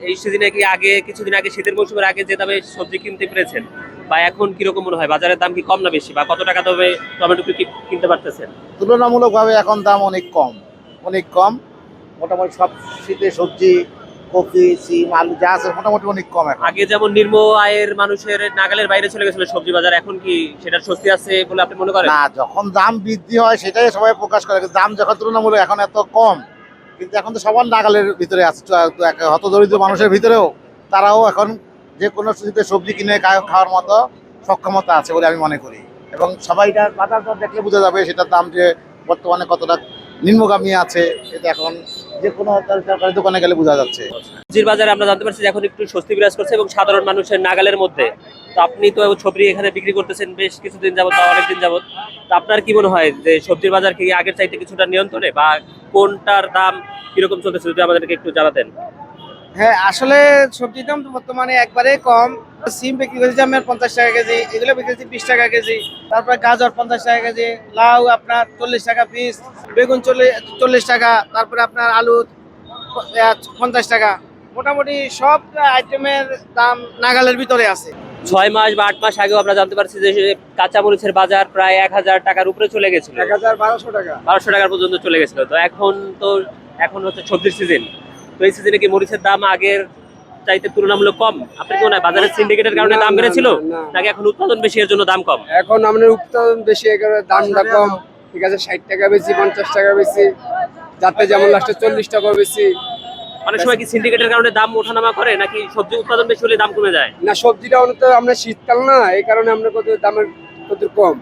এই সিজনে কি আগে কিছুদিন আগে শীতের মৌসুমের আগে যে দামে সবজি কিনতে পেরেছেন বা এখন কীরকম মনে হয়? বাজারের দাম কি কম না বেশি? বা কত টাকা তবে টমেটো কি কিনতে পারতেছেন? তুলনামূলকভাবে এখন দাম অনেক কম অনেক কম। মোটামুটি সব শীতের সবজি কপি সিম আলু যা আছে মোটামুটি অনেক কম এখন। আগে যেমন নিম্ন আয়ের মানুষের নাগালের বাইরে চলে গেছিল সবজি বাজার এখন কি সেটার স্বস্তি আছে বলে আপনি মনে করেন? না যখন দাম বৃদ্ধি হয় সেটাই সবাই প্রকাশ করে দাম যখন তুলনামূলক এখন এত কম কিন্তু এখন তো সবার নাগালের ভিতরে আছে। হতদরিদ্র মানুষের ভিতরেও তারাও এখন যে কোনো শীতের সবজি কিনে খাওয়ার মতো সক্ষমতা আছে বলে আমি মনে করি। এবং সবাইটা বাজার দর দেখলে বোঝা যাবে সেটার দাম যে বর্তমানে কতটা নিম্নগামী আছে এটা এখন যে আমরা জানতে পারছি এখন একটু স্বস্তি বিরাজ করছে এবং সাধারণ মানুষের নাগালের মধ্যে। আপনি তো এখানে বিক্রি করতেছেন বেশ কিছুদিন আপনার কি মনে হয় যে সবজির বাজার কি আগের চাইতে কিছুটা নিয়ন্ত্রণে বা কোনটার দাম কীরকম চলতেছে যদি আমাদেরকে একটু জানাতেন? হ্যাঁ আসলে সবজির দাম তো বর্তমানে একবারে কম। সিম বিক্রি করেছি আমার পঞ্চাশ টাকা কেজি এগুলো বিক্রি করেছি বিশ টাকা কেজি। তারপরে গাজর পঞ্চাশ টাকা কেজি লাউ আপনার চল্লিশ টাকা পিস বেগুন চল্লিশ চল্লিশ টাকা তারপরে আপনার আলু পঞ্চাশ টাকা। মোটামুটি সব আইটেমের দাম নাগালের ভিতরে আছে। ছয় মাস বা আট মাস আগেও আমরা জানতে পারছি যে কাঁচামরিচের বাজার প্রায় এক হাজার টাকার উপরে চলে গেছিল। এক হাজার বারোশো টাকা। বারোশো টাকার পর্যন্ত চলে গেছিল। তো এখন তো এখন হচ্ছে সবজির সিজন তো এই সিজনে কি মরিচের দাম আগের চাইতে তুলনামূলক কম? আপনি কি মনে হয় বাজারের সিন্ডিকেটের কারণে দাম বেড়েছিল? না। নাকি এখন উৎপাদন বেশি এর জন্য দাম কম? এখন আমাদের উৎপাদন বেশি এখানে দামটা কম। ঠিক আছে ষাট টাকা বেশি পঞ্চাশ টাকা বেশি। যাতে যেমন লাস্টে চল্লিশ টাকা বেশি। অনেক সময় কি সিন্ডিকেটের কারণে দাম ওঠানামা করে নাকি সবজি উৎপাদন বেশি হলে দাম কমে যায়? না সবজিটা অনেক আমরা শীতকাল না এই কারণে আমরা কত দামের কত কম।